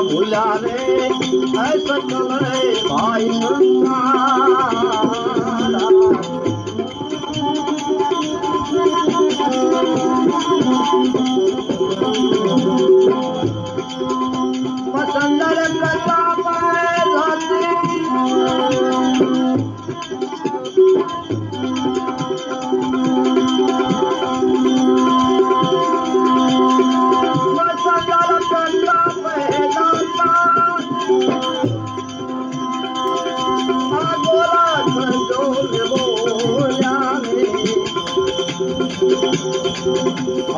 ભૂલા રે સકલ ભાઈ સંસાર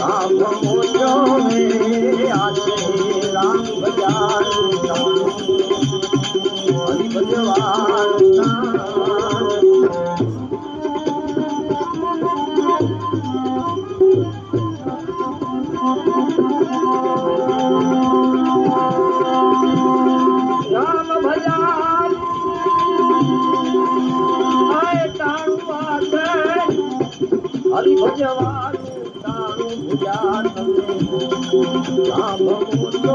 राम ربموتو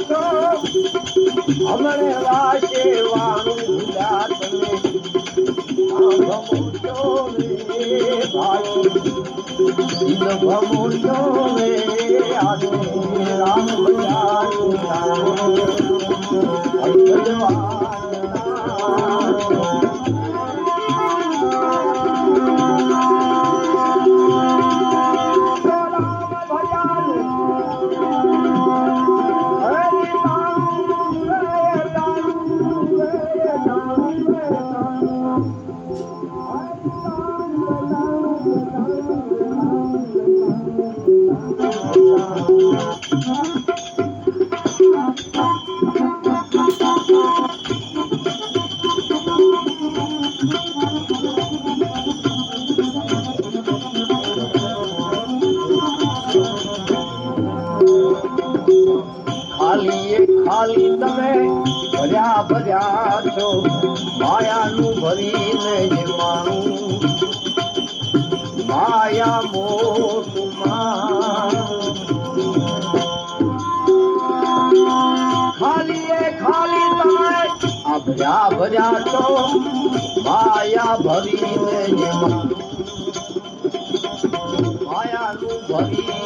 તો અમરે વાચે વાણું ગુજરાતને ભમુજો રે ભાઈ. ભમુજો રે આદિ રામ ભજાન ખાલી તમે ભર્યા ભર્યા છો માયાનું ભરીને જે માણું ખાલી ખાલી તમે આ ભર્યા ભર્યા માયા ભરીને ભરીને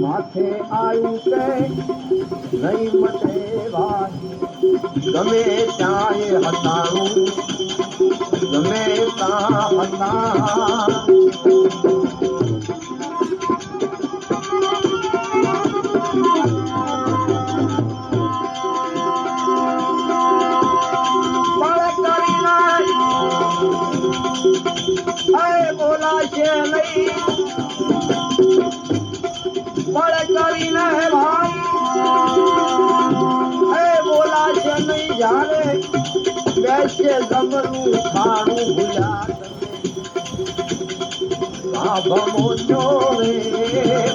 માથે આવ્યું તે નહીં મટે ભાઈ ગમે ત્યાં એ હતારું ગમે ત્યાં હતા બેસે ગમનું ખાણું ભૂલ્યા ભમો જો રે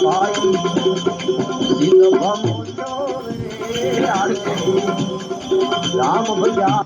ભાઈ. દિલ ભમો જો રે રામ ભૈયા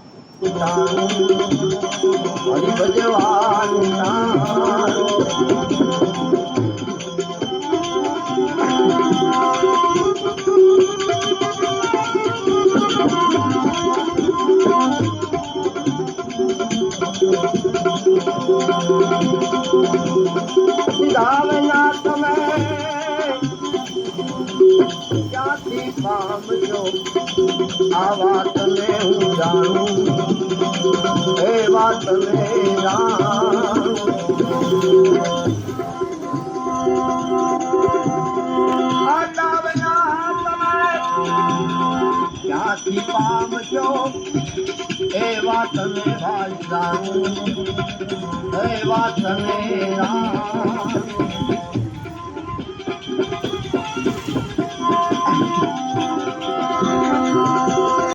પામજો આ વાતને હું જાણું એ વાતને જાણું ક્યાંથી પામજો એ વાતને ભાઈ જાણું એ વાતને